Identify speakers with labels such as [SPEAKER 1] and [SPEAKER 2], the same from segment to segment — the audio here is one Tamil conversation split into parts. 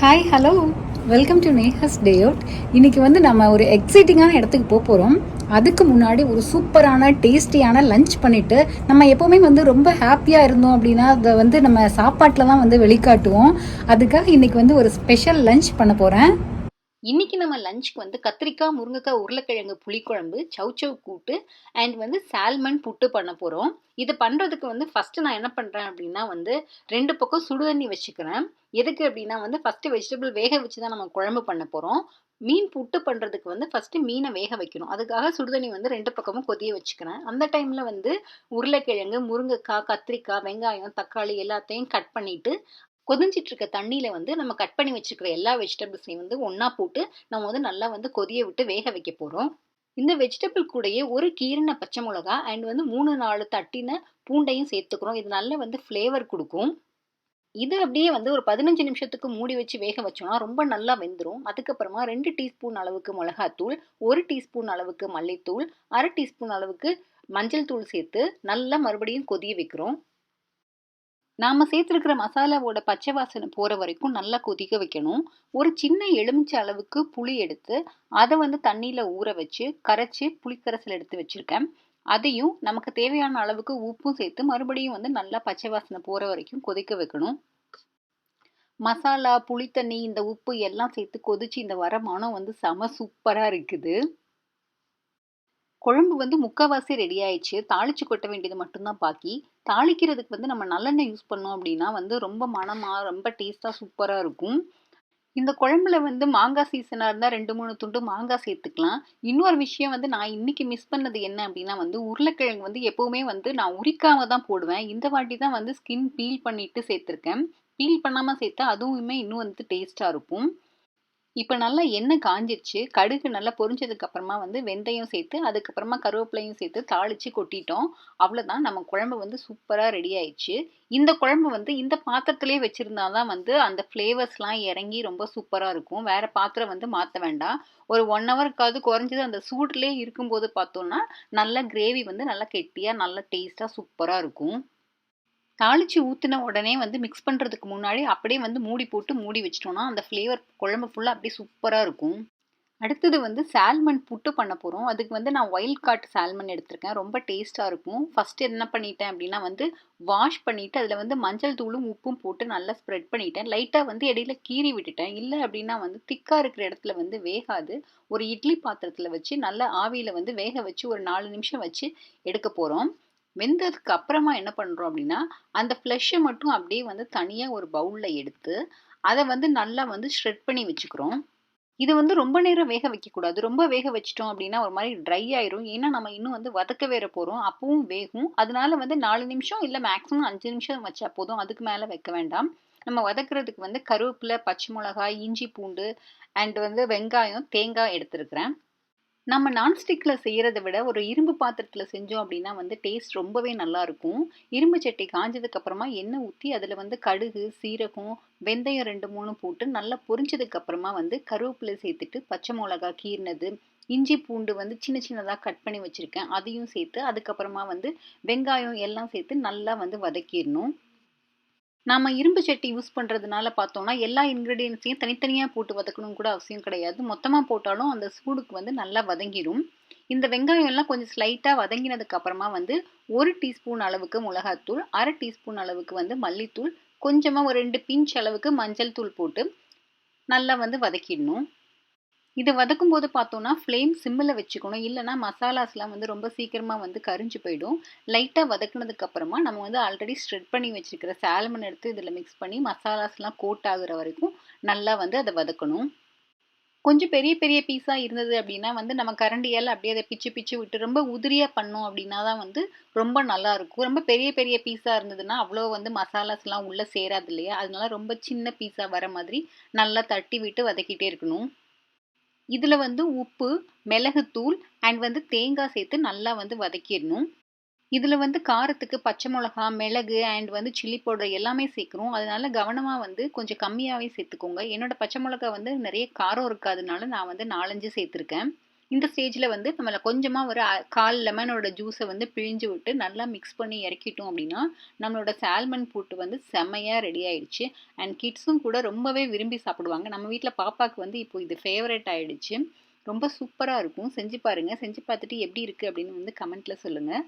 [SPEAKER 1] Hi hello welcome to Neha's day out இன்னைக்கு வந்து நம்ம ஒரு எக்ஸைட்டிங்கான இடத்துக்கு போக போகிறோம் அதுக்கு முன்னாடி ஒரு சூப்பரான டேஸ்டியான லஞ்ச் பண்ணிட்டு நம்ம எப்போவுமே வந்து ரொம்ப ஹாப்பியாக இருந்தோம் அப்படின்னா அதை வந்து நம்ம சாப்பாட்டில் தான் வந்து வெளிக்காட்டுவோம். அதுக்காக இன்னைக்கு வந்து ஒரு ஸ்பெஷல் லஞ்ச் பண்ண போகிறேன்
[SPEAKER 2] இன்னைக்கு நம்ம லஞ்சுக்கு வந்து கத்திரிக்காய் முருங்கைக்காய் உருளைக்கிழங்கு புளிக்குழம்பு சவுச்சவ் கூட்டு அண்ட் வந்து சால்மன் புட்டு பண்ண போகிறோம் இது பண்ணுறதுக்கு வந்து ஃபஸ்ட்டு நான் என்ன பண்ணுறேன் அப்படின்னா வந்து ரெண்டு பக்கம் சுடுதண்ணி வச்சுக்கிறேன். எதுக்கு அப்படின்னா வந்து ஃபஸ்ட்டு வெஜிடபிள் வேக வச்சு தான் நம்ம குழம்பு பண்ண போகிறோம் மீன் புட்டு பண்ணுறதுக்கு வந்து ஃபஸ்ட்டு மீனை வேக வைக்கணும். அதுக்காக சுடுதண்ணி வந்து ரெண்டு பக்கமும் கொதிய வச்சுக்கிறேன். அந்த டைமில் வந்து உருளைக்கிழங்கு முருங்கைக்காய் கத்திரிக்காய் வெங்காயம் தக்காளி எல்லாத்தையும் கட் பண்ணிவிட்டு கொதிஞ்சிட்டு இருக்க தண்ணியில் வந்து நம்ம கட் பண்ணி வச்சுருக்கிற எல்லா வெஜிடபிள்ஸையும் வந்து ஒன்றா போட்டு நம்ம வந்து நல்லா வந்து கொதிய விட்டு வேக வைக்க போகிறோம் இந்த வெஜிடபிள் கூடயே ஒரு கீரன பச்சை மிளகா அண்ட் வந்து மூணு நாலு தட்டின பூண்டையும் சேர்த்துக்கிறோம். இது நல்ல வந்து ஃப்ளேவர் கொடுக்கும். இது அப்படியே வந்து ஒரு பதினஞ்சு நிமிஷத்துக்கு மூடி வச்சு வேக வச்சோம்னா ரொம்ப நல்லா வெந்துடும் அதுக்கப்புறமா ரெண்டு டீஸ்பூன் அளவுக்கு மிளகாத்தூள் ஒரு டீஸ்பூன் அளவுக்கு மல்லித்தூள் அரை டீஸ்பூன் அளவுக்கு மஞ்சள் தூள் சேர்த்து நல்லா மறுபடியும் கொதிய வைக்கிறோம். நாம் சேர்த்துருக்கிற மசாலாவோட பச்சை வாசனை போகிற வரைக்கும் நல்லா கொதிக்க வைக்கணும். ஒரு சின்ன எலுமிச்சை அளவுக்கு புளி எடுத்து அதை வந்து தண்ணியில் ஊற வச்சு கரைச்சி புளிக்கரைசல் எடுத்து வச்சுருக்கேன். அதையும் நமக்கு தேவையான அளவுக்கு உப்பும் சேர்த்து மறுபடியும் வந்து நல்லா பச்சை வாசனை போகிற வரைக்கும் கொதிக்க வைக்கணும். மசாலா புளித்தண்ணி இந்த உப்பு எல்லாம் சேர்த்து கொதிச்சு இந்த வர மனம் வந்து செம சூப்பராக இருக்குது. குழம்பு வந்து முக்கால்வாசி ரெடி ஆயிடுச்சு. தாளிச்சு கொட்ட வேண்டியது மட்டும்தான் பாக்கி. தாளிக்கிறதுக்கு வந்து நம்ம நல்லெண்ணெய் யூஸ் பண்ணோம் அப்படின்னா வந்து ரொம்ப மனமாக ரொம்ப டேஸ்ட்டாக சூப்பராக இருக்கும். இந்த குழம்புல வந்து மாங்காய் சீசனாக இருந்தால் ரெண்டு மூணு துண்டு மாங்காய் சேர்த்துக்கலாம். இன்னொரு விஷயம் வந்து நான் இன்னைக்கு மிஸ் பண்ணது என்ன அப்படின்னா வந்து உருளைக்கிழங்கு வந்து எப்போவுமே வந்து நான் உரிக்காம தான் போடுவேன். இந்த வாட்டி தான் வந்து ஸ்கின் பீல் பண்ணிட்டு சேர்த்துருக்கேன். பீல் பண்ணாமல் சேர்த்தா அதுவுமே இன்னும் வந்து டேஸ்ட்டாக இருக்கும். இப்போ நல்லா எண்ணெய் காஞ்சிருச்சு. கடுகு நல்லா பொரிஞ்சதுக்கு அப்புறமா வந்து வெந்தயம் சேர்த்து அதுக்கப்புறமா கருவேப்பிலையும் சேர்த்து தாளித்து கொட்டிட்டோம். அவ்வளோதான் நம்ம குழம்பு வந்து சூப்பராக ரெடி ஆயிடுச்சு. இந்த குழம்பு வந்து இந்த பாத்திரத்திலே வச்சுருந்தா தான் வந்து அந்த ஃப்ளேவர்ஸ்லாம் இறங்கி ரொம்ப சூப்பராக இருக்கும். வேறு பாத்திரம் வந்து மாற்ற வேண்டாம். ஒரு ஒன் ஹவருக்காவது குறைஞ்சது அந்த சூட்லேயே இருக்கும்போது பார்த்தோன்னா நல்ல கிரேவி வந்து நல்லா கெட்டியாக நல்லா டேஸ்ட்டாக சூப்பராக இருக்கும். தாளித்து ஊற்றின உடனே வந்து மிக்ஸ் பண்ணுறதுக்கு முன்னாடி அப்படியே வந்து மூடி போட்டு மூடி வச்சிட்டோன்னா அந்த ஃப்ளேவர் குழம்பு ஃபுல்லாக அப்படியே சூப்பராக இருக்கும். அடுத்தது வந்து சால்மன் புட்டு பண்ண போகிறோம் அதுக்கு வந்து நான் ஒயில்ட் காட் சால்மன் எடுத்திருக்கேன். ரொம்ப டேஸ்ட்டாக இருக்கும். ஃபஸ்ட்டு என்ன பண்ணிட்டேன் அப்படின்னா வந்து வாஷ் பண்ணிவிட்டு அதில் வந்து மஞ்சள் தூளும் உப்பும் போட்டு நல்லா ஸ்ப்ரெட் பண்ணிட்டேன். லைட்டாக வந்து இடையில கீறி விட்டுட்டேன். இல்லை அப்படின்னா வந்து திக்காக இருக்கிற இடத்துல வந்து வேகாது. ஒரு இட்லி பாத்திரத்தில் வச்சு நல்லா ஆவியில் வந்து வேக வச்சு ஒரு நாலு நிமிஷம் வச்சு எடுக்க போகிறோம் வெந்ததுக்கு அப்புறமா என்ன பண்ணுறோம் அப்படின்னா அந்த ஃப்ளெஷ்ஷை மட்டும் அப்படியே வந்து தனியாக ஒரு பவுலில் எடுத்து அதை வந்து நல்லா வந்து ஷ்ரெட் பண்ணி வச்சுக்கிறோம். இது வந்து ரொம்ப நேரம் வேக வைக்கக்கூடாது. ரொம்ப வேக வச்சிட்டோம் அப்படின்னா ஒரு மாதிரி ட்ரை ஆயிரும். ஏன்னா நம்ம இன்னும் வந்து வதக்க வேற போகிறோம் அப்பவும் வேகும். அதனால வந்து நாலு நிமிஷம் இல்லை மேக்ஸிமம் அஞ்சு நிமிஷம் வச்சா போதும். அதுக்கு மேலே வைக்க வேண்டாம். நம்ம வதக்குறதுக்கு வந்து கருவேப்பிலை பச்சை மிளகாய் இஞ்சி பூண்டு அண்ட் வந்து வெங்காயம் தேங்காய் எடுத்துருக்கிறேன். நம்ம நான்ஸ்டிக்கில் செய்கிறத விட ஒரு இரும்பு பாத்திரத்தில் செஞ்சோம் அப்படின்னா வந்து டேஸ்ட் ரொம்பவே நல்லாயிருக்கும். இரும்பு சட்டி காஞ்சதுக்கப்புறமா எண்ணெய் ஊற்றி அதில் வந்து கடுகு சீரகம் வெந்தயம் ரெண்டு மூணு போட்டு நல்லா பொரிஞ்சதுக்கப்புறமா வந்து கருவேப்பிலை சேர்த்துட்டு பச்சை மிளகா கீர்னது இஞ்சி பூண்டு வந்து சின்ன சின்னதாக கட் பண்ணி வச்சுருக்கேன். அதையும் சேர்த்து அதுக்கப்புறமா வந்து வெங்காயம் எல்லாம் சேர்த்து நல்லா வந்து வதக்கிடணும். நாம் இரும்பு சட்டி யூஸ் பண்ணுறதுனால பார்த்தோம்னா எல்லா இன்க்ரீடியன்ஸையும் தனித்தனியாக போட்டு வதக்கணும் கூட அவசியம் கிடையாது. மொத்தமாக போட்டாலும் அந்த சூடுக்கு வந்து நல்லா வதங்கிடும் இந்த வெங்காயம்லாம் கொஞ்சம் ஸ்லைட்டாக வதங்கினதுக்கு அப்புறமா வந்து ஒரு டீஸ்பூன் அளவுக்கு மிளகாத்தூள் அரை டீஸ்பூன் அளவுக்கு வந்து மல்லித்தூள் கொஞ்சமாக ஒரு ரெண்டு பிஞ்ச் அளவுக்கு மஞ்சள் தூள் போட்டு நல்லா வந்து வதக்கிடணும். இது வதக்கும் போது பார்த்தோன்னா ஃப்ளேம் சிம்மில் வச்சுக்கணும். இல்லைனா மசாலாஸ்லாம் வந்து ரொம்ப சீக்கிரமாக வந்து கரிஞ்சு போயிடும். லைட்டாக வதக்குனதுக்கு அப்புறமா நம்ம வந்து ஆல்ரெடி ஸ்ட்ரெட் பண்ணி வச்சுருக்கிற சால்மன் எடுத்து இதில் மிக்ஸ் பண்ணி மசாலாஸ்லாம் கோட் ஆகுற வரைக்கும் நல்லா வந்து அதை வதக்கணும். கொஞ்சம் பெரிய பெரிய பீஸாக இருந்தது அப்படின்னா வந்து நம்ம கரண்டியால் அப்படியே அதை பிச்சு பிச்சு விட்டு ரொம்ப உதிரியாக பண்ணோம் அப்படின்னா தான் வந்து ரொம்ப நல்லா இருக்கும். ரொம்ப பெரிய பெரிய பீஸாக இருந்ததுன்னா அவ்வளோ வந்து மசாலாஸ்லாம் உள்ளே சேராது இல்லையா? அதனால ரொம்ப சின்ன பீஸாக வர மாதிரி நல்லா தட்டி விட்டு வதக்கிட்டே இருக்கணும். இதில் வந்து உப்பு மிளகுத்தூள் அண்ட் வந்து தேங்காய் சேர்த்து நல்லா வந்து வதக்கிடணும். இதில் வந்து காரத்துக்கு பச்சை மிளகா மிளகு அண்ட் வந்து சில்லி பவுடர் எல்லாமே சேர்க்குறோம். அதனால கவனமாக வந்து கொஞ்சம் கம்மியாகவே சேர்த்துக்கோங்க. என்னோட பச்சை மிளகா வந்து நிறைய காரம் இருக்காதனால நான் வந்து நாலஞ்சு சேர்த்துருக்கேன். இந்த ஸ்டேஜில் வந்து நம்மளை கொஞ்சமாக ஒரு கால் லெமனோட ஜூஸை வந்து பிழிஞ்சு விட்டு நல்லா மிக்ஸ் பண்ணி இறக்கிட்டோம் அப்படின்னா நம்மளோட சால்மன் பூட்டு வந்து செம்மையாக ரெடி ஆயிடுச்சு. அண்ட் கிட்ஸும் கூட ரொம்பவே விரும்பி சாப்பிடுவாங்க. நம்ம வீட்டில் பாப்பாவுக்கு வந்து இப்போ இது ஃபேவரட் ஆயிடுச்சு. ரொம்ப சூப்பராக இருக்கும். செஞ்சு பாருங்கள் செஞ்சு பார்த்துட்டு எப்படி இருக்குது அப்படின்னு வந்து கமெண்ட்டில் சொல்லுங்கள்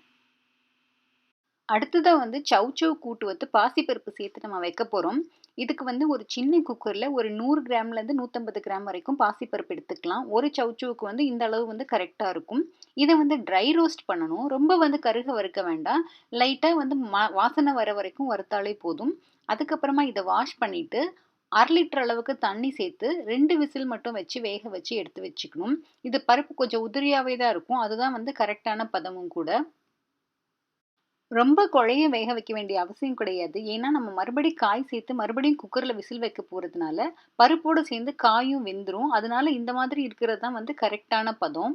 [SPEAKER 2] அடுத்ததாக வந்து சவுச்சவ் கூட்டு வந்து பாசிப்பருப்பு சேர்த்து நம்ம வைக்க போகிறோம் இதுக்கு வந்து ஒரு சின்ன குக்கரில் ஒரு நூறு கிராம்லேருந்து நூற்றம்பது கிராம் வரைக்கும் பாசிப்பருப்பு எடுத்துக்கலாம். ஒரு சவுச்சவுக்கு வந்து இந்த அளவு வந்து கரெக்டாக இருக்கும். இதை வந்து ட்ரை ரோஸ்ட் பண்ணணும். ரொம்ப வந்து கருக வறுக்க வேண்டாம். லைட்டாக வந்து மா வாசனை வர வரைக்கும் வறுத்தாலே போதும். அதுக்கப்புறமா இதை வாஷ் பண்ணிவிட்டு அரை லிட்டர் அளவுக்கு தண்ணி சேர்த்து ரெண்டு விசில் மட்டும் வச்சு வேக வச்சு எடுத்து வச்சுக்கணும். இது பருப்பு கொஞ்சம் உதிரியாகவே தான் இருக்கும். அதுதான் வந்து கரெக்டான பதமும் கூட. ரொம்ப குழைய வேக வைக்க வேண்டிய அவசியம் கிடையாது. ஏன்னா நம்ம மறுபடியும் காய் சேர்த்து மறுபடியும் குக்கரில் விசில் வைக்க போகிறதுனால பருப்போடு சேர்ந்து காயும் வெந்துடும் அதனால இந்த மாதிரி இருக்கிறது தான் வந்து கரெக்டான பதம்.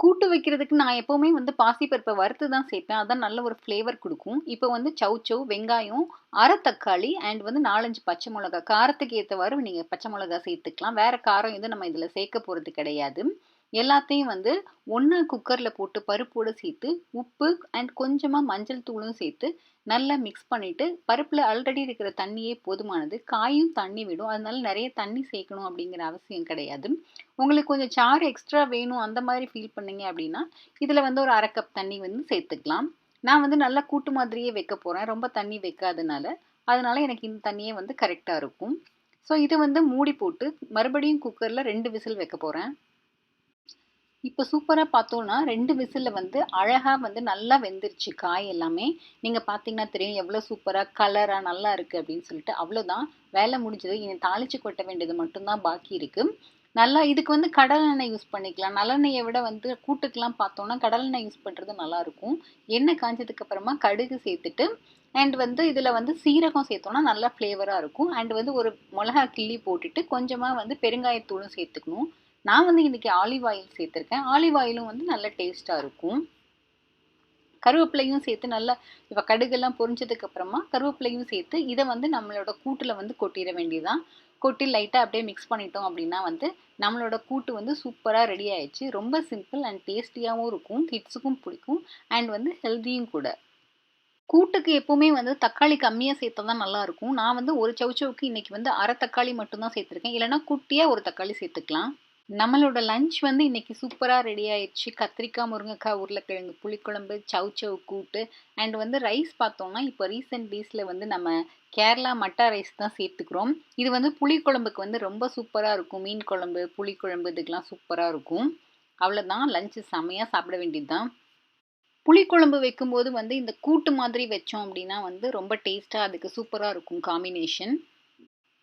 [SPEAKER 2] கூட்டு வைக்கிறதுக்கு நான் எப்போவுமே வந்து பாசிப்பருப்பை வறுத்து தான் சேர்ப்பேன். அதான் நல்ல ஒரு ஃப்ளேவர் கொடுக்கும். இப்போ வந்து சவுச்சவ் வெங்காயம் அரை தக்காளி அண்ட் வந்து நாலஞ்சு பச்சை மிளகா காரத்துக்கு ஏற்றவாறு நீங்கள் பச்சை மிளகா சேர்த்துக்கலாம். வேறு காரம் எதுவும் நம்ம இதில் சேர்க்க போகிறது கிடையாது. எல்லாத்தையும் வந்து ஒன்றா குக்கரில் போட்டு பருப்போடு சேர்த்து உப்பு அண்ட் கொஞ்சமாக மஞ்சள் தூளும் சேர்த்து நல்லா மிக்ஸ் பண்ணிவிட்டு பருப்பில் ஆல்ரெடி இருக்கிற தண்ணியே போதுமானது. காயும் தண்ணி விடும். அதனால நிறைய தண்ணி சேர்க்கணும் அப்படிங்கிற அவசியம் கிடையாது. உங்களுக்கு கொஞ்சம் சாறு எக்ஸ்ட்ரா வேணும் அந்த மாதிரி ஃபீல் பண்ணீங்க அப்படின்னா இதில் வந்து ஒரு அரை கப் தண்ணி வந்து சேர்த்துக்கலாம். நான் வந்து நல்லா கூட்டு மாதிரியே வைக்க போகிறேன் ரொம்ப தண்ணி வைக்காதனால. அதனால எனக்கு இந்த தண்ணியே வந்து கரெக்டாக இருக்கும். ஸோ இது வந்து மூடி போட்டு மறுபடியும் குக்கரில் ரெண்டு விசில் வைக்க போகிறேன் இப்போ சூப்பராக பார்த்தோன்னா ரெண்டு விசிலில் வந்து அழகாக வந்து நல்லா வெந்துருச்சு காய் எல்லாமே. நீங்கள் பார்த்தீங்கன்னா தெரியும் எவ்வளோ சூப்பராக கலராக நல்லா இருக்குது அப்படின்னு சொல்லிட்டு. அவ்வளோதான் வேலை முடிஞ்சது. இனி தாளிச்சு கொட்ட வேண்டியது மட்டும்தான் பாக்கி இருக்குது நல்லா இதுக்கு வந்து கடலெண்ணெய் யூஸ் பண்ணிக்கலாம். நல்லெண்ணெயை விட வந்து கூட்டுக்கெலாம் பார்த்தோன்னா கடலெண்ணெய் யூஸ் பண்ணுறது நல்லாயிருக்கும் எண்ணெய் காஞ்சதுக்கு அப்புறமா கடுகு சேர்த்துட்டு அண்ட் வந்து இதில் வந்து சீரகம் சேர்த்தோன்னா நல்லா ஃப்ளேவராக இருக்கும். அண்ட் வந்து ஒரு மிளகா கிள்ளி போட்டுட்டு கொஞ்சமாக வந்து பெருங்காயத்தூளும் சேர்த்துக்கணும். நான் வந்து இன்றைக்கி ஆலிவ் ஆயில் சேர்த்துருக்கேன். ஆலிவ் ஆயிலும் வந்து நல்ல டேஸ்ட்டாக இருக்கும். கருவேப்பிலையும் சேர்த்து நல்லா இப்போ கடுகெல்லாம் பொரிஞ்சதுக்கு அப்புறமா கருவேப்பிலையும் சேர்த்து இதை வந்து நம்மளோட கூட்டில் வந்து கொட்டிட வேண்டியதான் கொட்டி லைட்டாக அப்படியே மிக்ஸ் பண்ணிட்டோம் அப்படின்னா வந்து நம்மளோட கூட்டு வந்து சூப்பராக ரெடி ஆயிடுச்சு. ரொம்ப சிம்பிள் அண்ட் டேஸ்டியாகவும் இருக்கும். கிட்ஸுக்கும் பிடிக்கும். அண்ட் வந்து ஹெல்த்தியும் கூட. கூட்டுக்கு எப்போவுமே வந்து தக்காளி கம்மியாக சேர்த்தா தான் நல்லா இருக்கும். நான் வந்து ஒரு சவுச்சவுக்கு இன்றைக்கி வந்து அரை தக்காளி மட்டும்தான் சேர்த்துருக்கேன். இல்லைன்னா குட்டியாக ஒரு தக்காளி சேர்த்துக்கலாம். நம்மளோட லஞ்ச் வந்து இன்னைக்கு சூப்பராக ரெடி ஆயிடுச்சு கத்திரிக்காய் முருங்கைக்காய் உருளைக்கிழங்கு புளிக்குழம்பு சவு சவு கூட்டு அண்ட் வந்து ரைஸ் பார்த்தோம்னா இப்போ ரீசெண்ட் டேஸில் வந்து நம்ம கேரளா மட்டா ரைஸ் தான் சேர்த்துக்கிறோம். இது வந்து புளிக்குழம்புக்கு வந்து ரொம்ப சூப்பராக இருக்கும். மீன் குழம்பு புளிக்குழம்பு இதுக்கெலாம் சூப்பராக இருக்கும். அவ்வளோதான் லஞ்சு செமையாக சாப்பிட வேண்டியது தான் புளிக்குழம்பு வைக்கும்போது வந்து இந்த கூட்டு மாதிரி வச்சோம் அப்படின்னா வந்து ரொம்ப டேஸ்ட்டாக அதுக்கு சூப்பராக இருக்கும் காம்பினேஷன்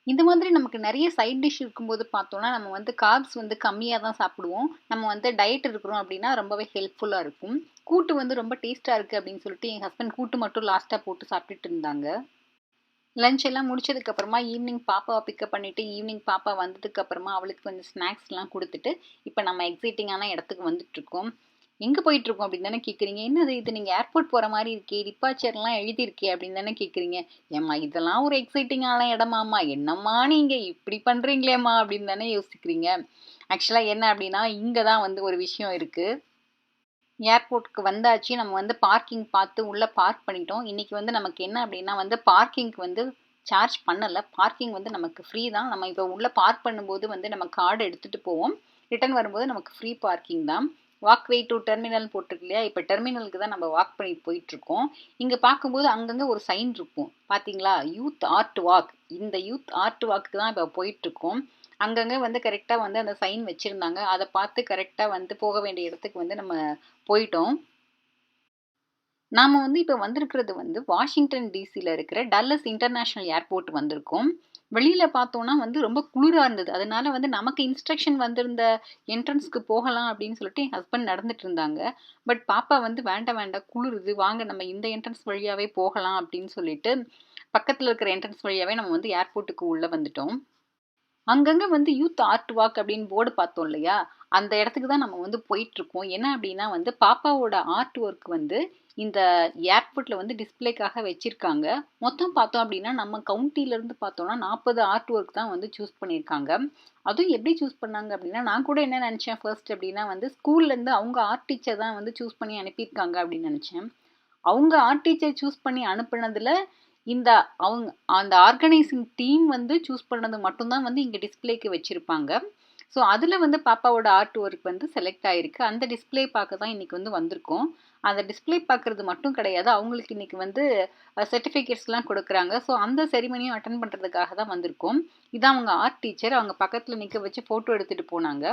[SPEAKER 2] இந்த மாதிரி நமக்கு நிறைய சைட் டிஷ் இருக்கும்போது பார்த்தோம்னா நம்ம வந்து கார்ப்ஸ் வந்து கம்மியாக தான் சாப்பிடுவோம். நம்ம வந்து டயட் இருக்கிறோம் அப்படின்னா ரொம்பவே ஹெல்ப்ஃபுல்லாக இருக்கும். கூட்டு வந்து ரொம்ப டேஸ்ட்டாக இருக்குது அப்படின்னு சொல்லிட்டு என் ஹஸ்பண்ட் கூட்டு மட்டும் லாஸ்ட்டாக போட்டு சாப்பிட்டுட்டு இருந்தாங்க. லஞ்ச் எல்லாம் முடிச்சதுக்கப்புறமா ஈவினிங் பாப்பாவை பிக்கப் பண்ணிவிட்டு ஈவினிங் பாப்பா வந்ததுக்கப்புறமா அவளுக்கு கொஞ்சம் ஸ்நாக்ஸ்லாம் கொடுத்துட்டு இப்போ நம்ம எக்ஸைட்டிங்கான இடத்துக்கு வந்துட்டுருக்கோம் எங்கே போயிட்டு இருக்கோம் அப்படின்னு தானே கேட்குறீங்க என்னது இது? நீங்கள் ஏர்போர்ட் போகிற மாதிரி இருக்கே டிப்பாச்சர்லாம் எழுதியிருக்கே அப்படின்னு தானே கேட்குறீங்க ஏம்மா இதெல்லாம் ஒரு எக்ஸைட்டிங்கான இடமாம்மா. என்னம்மா நீங்கள் இப்படி பண்ணுறீங்களேம்மா அப்படின்னு தானே யோசிக்கிறீங்க. ஆக்சுவலாக என்ன அப்படின்னா இங்கே தான் வந்து ஒரு விஷயம் இருக்குது ஏர்போர்ட்டுக்கு வந்தாச்சு. நம்ம வந்து பார்க்கிங் பார்த்து உள்ளே பார்க் பண்ணிட்டோம். இன்றைக்கி வந்து நமக்கு என்ன அப்படின்னா வந்து பார்க்கிங்க்கு வந்து சார்ஜ் பண்ணலை. பார்க்கிங் வந்து நமக்கு ஃப்ரீ தான். நம்ம இப்போ உள்ளே பார்க் பண்ணும்போது வந்து நம்ம கார்டு எடுத்துகிட்டு போவோம். ரிட்டர்ன் வரும்போது நமக்கு ஃப்ரீ பார்க்கிங் தான். வாக்வே டு டெர்மினல் போட்டிருக்கு இல்லையா? இப்போ டெர்மினலுக்கு தான் நம்ம வாக் பண்ணி போயிட்டுருக்கோம். இங்கே பார்க்கும்போது அங்கங்கே ஒரு சைன் இருக்கும். பார்த்தீங்களா யூத் ஆர்ட் வாக் இந்த யூத் ஆர்ட் வாக்கு தான் இப்போ போயிட்டுருக்கோம். அங்கங்கே வந்து கரெக்டாக வந்து அந்த சைன் வச்சுருந்தாங்க. அதை பார்த்து கரெக்டாக வந்து போக வேண்டிய இடத்துக்கு வந்து நம்ம போயிட்டோம். நாம் வந்து இப்போ வந்திருக்கிறது வந்து வாஷிங்டன் டிசியில் இருக்கிற டல்லஸ் இன்டர்நேஷ்னல் ஏர்போர்ட் வந்திருக்கோம். வெளியில் பார்த்தோன்னா வந்து ரொம்ப குளிராக இருந்தது. அதனால வந்து நமக்கு இன்ஸ்ட்ரக்ஷன் வந்திருந்த என்ட்ரன்ஸ்க்கு போகலாம் அப்படின்னு சொல்லிட்டு என் ஹஸ்பண்ட் நடந்துட்டு இருந்தாங்க. பட் பாப்பா வந்து வேண்டாம் வேண்டாம் குளிருது. வாங்க நம்ம இந்த என்ட்ரன்ஸ் வழியாகவே போகலாம் அப்படின்னு சொல்லிட்டு பக்கத்தில் இருக்கிற என்ட்ரன்ஸ் வழியாகவே நம்ம வந்து ஏர்போர்ட்டுக்கு உள்ளே வந்துட்டோம். அங்கங்கே வந்து யூத் ஆர்ட் வாக் அப்படின்னு போர்டு பார்த்தோம் இல்லையா? அந்த இடத்துக்கு தான் நம்ம வந்து போயிட்டுருக்கோம் என்ன அப்படின்னா வந்து பாப்பாவோட ஆர்ட் ஒர்க் வந்து இந்த ஏர்போர்ட்டில் வந்து டிஸ்ப்ளேக்காக வச்சுருக்காங்க. மொத்தம் பார்த்தோம் அப்படின்னா நம்ம கவுண்டிலேருந்து பார்த்தோம்னா நாற்பது ஆர்ட் ஒர்க் தான் வந்து சூஸ் பண்ணியிருக்காங்க. அதுவும் எப்படி சூஸ் பண்ணாங்க அப்படின்னா நான் கூட என்ன நினச்சேன் ஃபர்ஸ்ட் அப்படின்னா வந்து ஸ்கூல்லேருந்து அவங்க ஆர்ட் டீச்சர் தான் வந்து சூஸ் பண்ணி அனுப்பியிருக்காங்க அப்படின்னு நினச்சேன். அவங்க ஆர்ட் டீச்சர் சூஸ் பண்ணி அனுப்புனதுல இந்த அவங்க அந்த ஆர்கனைசிங் டீம் வந்து சூஸ் பண்ணது மட்டும்தான் வந்து இங்கே டிஸ்பிளேக்கு வச்சுருப்பாங்க. ஸோ அதில் வந்து பாப்பாவோட ஆர்ட் ஒர்க் வந்து செலக்ட் ஆகிருக்கு அந்த டிஸ்ப்ளே பார்க்க தான் இன்றைக்கி வந்து வந்திருக்கோம். அந்த டிஸ்ப்ளே பார்க்குறது மட்டும் கிடையாது. அவங்களுக்கு இன்றைக்கி வந்து சர்டிஃபிகேட்ஸ்லாம் கொடுக்குறாங்க. ஸோ அந்த செரிமனியும் அட்டன் பண்ணுறதுக்காக தான் வந்திருக்கோம். இதான் அவங்க ஆர்ட் டீச்சர் அவங்க பக்கத்தில் நிற்க வச்சு ஃபோட்டோ எடுத்துகிட்டு போனாங்க.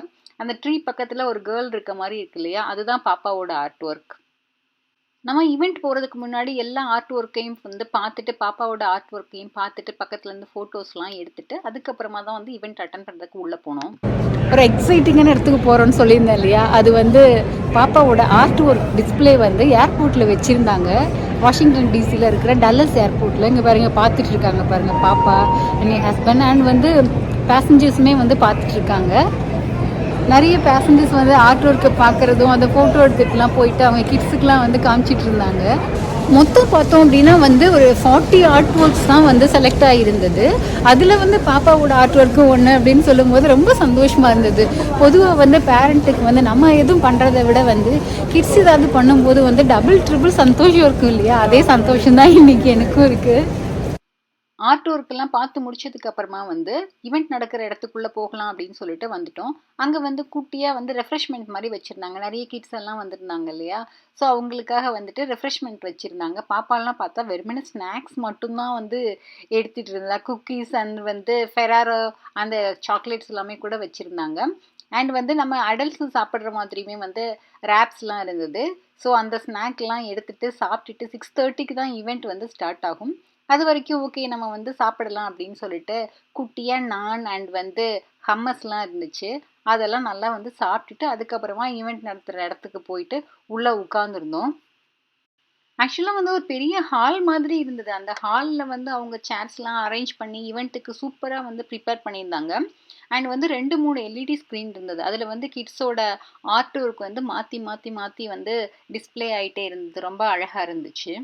[SPEAKER 2] அந்த ட்ரீ பக்கத்தில் ஒரு கேர்ள் இருக்க மாதிரி இருக்கு இல்லையா? அதுதான் பாப்பாவோட ஆர்ட் ஒர்க் நம்ம ஈவெண்ட் போகிறதுக்கு முன்னாடி எல்லா ஆர்ட் ஒர்க்கையும் வந்து பார்த்துட்டு பாப்பாவோட ஆர்ட் ஒர்க்கையும் பார்த்துட்டு பக்கத்துலேருந்து ஃபோட்டோஸ்லாம் எடுத்துட்டு அதுக்கப்புறமா தான் வந்து ஈவெண்ட் அட்டன் பண்ணுறதுக்கு உள்ளே போனோம்.
[SPEAKER 1] ஒரு எக்ஸைட்டிங்கான இடத்துக்கு போகிறோன்னு சொல்லியிருந்தேன் இல்லையா? அது வந்து பாப்பாவோட ஆர்ட் ஒர்க் டிஸ்ப்ளே வந்து ஏர்போர்ட்டில் வச்சுருந்தாங்க. வாஷிங்டன் டிசியில் இருக்கிற டல்லஸ் ஏர்போர்ட்டில் இங்கே பாருங்க பார்த்துட்டு இருக்காங்க பாருங்கள் பாப்பா என் ஹஸ்பண்ட் அண்ட் வந்து பேசஞ்சர்ஸுமே வந்து பார்த்துட்டு இருக்காங்க. நிறைய பேசஞ்சர்ஸ் வந்து ஆர்ட் ஒர்க்கை பார்க்குறதும் அந்த ஃபோட்டோ எடுத்துட்டுலாம் போயிட்டு அவங்க கிட்ஸுக்கெலாம் வந்து காமிச்சிட்டு இருந்தாங்க. மொத்தம் பார்த்தோம் அப்படின்னா வந்து ஒரு ஃபார்ட்டி ஆர்ட் ஒர்க்ஸ் தான் வந்து செலக்ட் ஆகியிருந்தது அதில் வந்து பாப்பாவோட ஆர்ட் ஒர்க்கும் ஒன்று அப்படின்னு சொல்லும்போது ரொம்ப சந்தோஷமாக இருந்தது. பொதுவாக வந்து பேரண்ட்டுக்கு வந்து நம்ம எதுவும் பண்ணுறதை விட வந்து கிட்ஸ் ஏதாவது பண்ணும்போது வந்து டபுள் ட்ரிபிள் சந்தோஷம் இருக்கும் இல்லையா? அதே சந்தோஷம் தான் இன்றைக்கி எனக்கும் இருக்குது
[SPEAKER 2] ஆர்ட் ஒர்க்கெல்லாம் பார்த்து முடிச்சதுக்கு அப்புறமா வந்து ஈவெண்ட் நடக்கிற இடத்துக்குள்ளே போகலாம் அப்படின்னு சொல்லிட்டு வந்துட்டோம். அங்கே வந்து குட்டியாக வந்து ரெஃப்ரெஷ்மெண்ட் மாதிரி வச்சுருந்தாங்க. நிறைய கிட்ஸ் எல்லாம் வந்திருந்தாங்க இல்லையா? ஸோ அவங்களுக்காக வந்துட்டு ரெஃப்ரெஷ்மெண்ட் வச்சுருந்தாங்க. பாப்பாலாம் பார்த்தா வெறுமனே ஸ்நாக்ஸ் மட்டும்தான் வந்து எடுத்துகிட்டு இருந்தா குக்கீஸ் அண்ட் வந்து ஃபெராரோ அந்த சாக்லேட்ஸ் எல்லாமே கூட வச்சுருந்தாங்க. அண்ட் வந்து நம்ம அடல்ட்ஸ் சாப்பிட்ற மாதிரியுமே வந்து ரேப்ஸ்லாம் இருந்தது. ஸோ அந்த ஸ்நாக்லாம் எடுத்துகிட்டு சாப்பிட்டுட்டு சிக்ஸ் தேர்ட்டிக்கு தான் ஈவெண்ட் வந்து ஸ்டார்ட் ஆகும். அது வரைக்கும் ஓகே நம்ம வந்து சாப்பிடலாம் அப்படின்னு சொல்லிட்டு குட்டியாக நான் அண்ட் வந்து ஹம்மஸ்லாம் இருந்துச்சு. அதெல்லாம் நல்லா வந்து சாப்பிட்டுட்டு அதுக்கப்புறமா ஈவெண்ட் நடத்துகிற இடத்துக்கு போயிட்டு உள்ளே உட்காந்துருந்தோம் ஆக்சுவலாக வந்து ஒரு பெரிய ஹால் மாதிரி இருந்தது. அந்த ஹாலில் வந்து அவங்க சேர்ஸ்லாம் அரேஞ்ச் பண்ணி ஈவெண்ட்டுக்கு சூப்பராக வந்து ப்ரிப்பேர் பண்ணியிருந்தாங்க. அண்ட் வந்து ரெண்டு மூணு எல்இடி ஸ்க்ரீன் இருந்தது. அதில் வந்து கிட்ஸோட ஆர்ட் ஒர்க் வந்து மாற்றி மாற்றி மாற்றி வந்து டிஸ்ப்ளே ஆகிட்டே இருந்தது. ரொம்ப அழகாக இருந்துச்சு.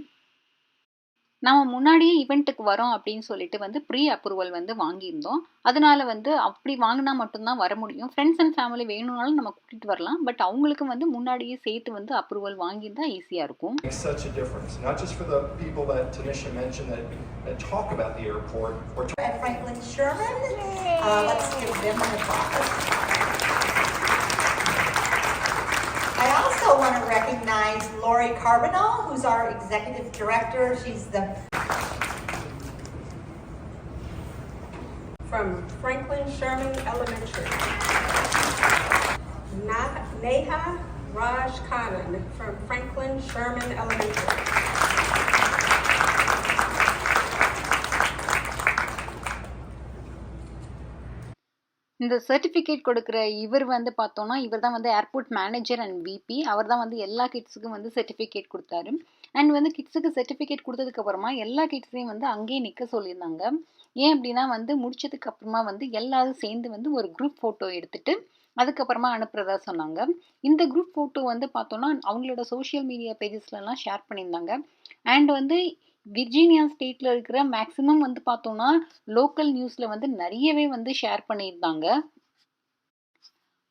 [SPEAKER 2] நம்ம முன்னாடியே ஈவெண்ட்டுக்கு வரோம் அப்படின்னு சொல்லிட்டு வந்து ப்ரீ அப்ரூவல் வந்து வாங்கியிருந்தோம். அதனால வந்து அப்படி வாங்கினா மட்டும்தான் வர முடியும். ஃப்ரெண்ட்ஸ் அண்ட் ஃபேமிலி வேணும்னாலும் நம்ம கூட்டிகிட்டு வரலாம். பட் அவங்களுக்கு வந்து முன்னாடியே சேர்த்து வந்து அப்ரூவல் வாங்கியிருந்தா ஈஸியாக இருக்கும்.
[SPEAKER 3] Makes such a difference, not just for the people that Tanisha mentioned that, that talk about the airport or
[SPEAKER 4] at Franklin Sherman. Uh, let's give them an applause. I also want to Lori Carbonell, who's our executive director. She's the
[SPEAKER 5] from Franklin Sherman Elementary. Neha Raj Khanna from Franklin Sherman Elementary.
[SPEAKER 2] இந்த சர்டிஃபிகேட் கொடுக்குற இவர் வந்து பார்த்தோன்னா இவர் தான் வந்து ஏர்போர்ட் மேனேஜர் அண்ட் விபி அவர் தான் வந்து எல்லா கிட்ஸுக்கும் வந்து சர்டிஃபிகேட் கொடுத்தாரு. அண்ட் வந்து கிட்ஸுக்கு சர்டிஃபிகேட் கொடுத்ததுக்கப்புறமா எல்லா கிட்ஸையும் வந்து அங்கேயே நிற்க சொல்லியிருந்தாங்க. ஏன் அப்படின்னா வந்து முடிச்சதுக்கு அப்புறமா வந்து எல்லாரும் சேர்ந்து வந்து ஒரு குரூப் ஃபோட்டோ எடுத்துட்டு அதுக்கப்புறமா அனுப்புறதா சொன்னாங்க. இந்த குரூப் ஃபோட்டோ வந்து பார்த்தோன்னா அவங்களோட சோஷியல் மீடியா பேஜஸ்லலாம் ஷேர் பண்ணியிருந்தாங்க. அண்ட் வந்து விர்ஜீனியா ஸ்டேட்டில் இருக்கிற மேக்ஸிமம் வந்து பார்த்தோன்னா லோக்கல் நியூஸில் வந்து நிறையவே வந்து ஷேர் பண்ணியிருந்தாங்க.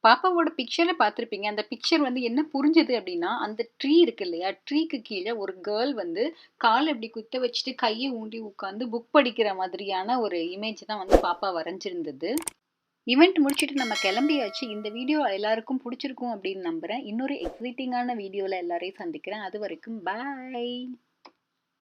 [SPEAKER 2] பாப்பாவோட பிக்சரை பார்த்துருப்பீங்க. அந்த பிக்சர் வந்து என்ன புரிஞ்சுது அப்படின்னா அந்த ட்ரீ இருக்கு இல்லையா? ட்ரீக்கு கீழே ஒரு கேர்ள் வந்து கால் இப்படி குத்த வச்சுட்டு கையை ஊண்டி உட்காந்து புக் படிக்கிற மாதிரியான ஒரு இமேஜ் தான் வந்து பாப்பா வரைஞ்சிருந்தது. ஈவெண்ட் முடிச்சுட்டு நம்ம கிளம்பியாச்சு. இந்த வீடியோ எல்லாருக்கும் பிடிச்சிருக்கும் அப்படின்னு நம்புகிறேன் இன்னொரு எக்ஸைட்டிங்கான வீடியோவில் எல்லாரையும் சந்திக்கிறேன். அது வரைக்கும் பாய்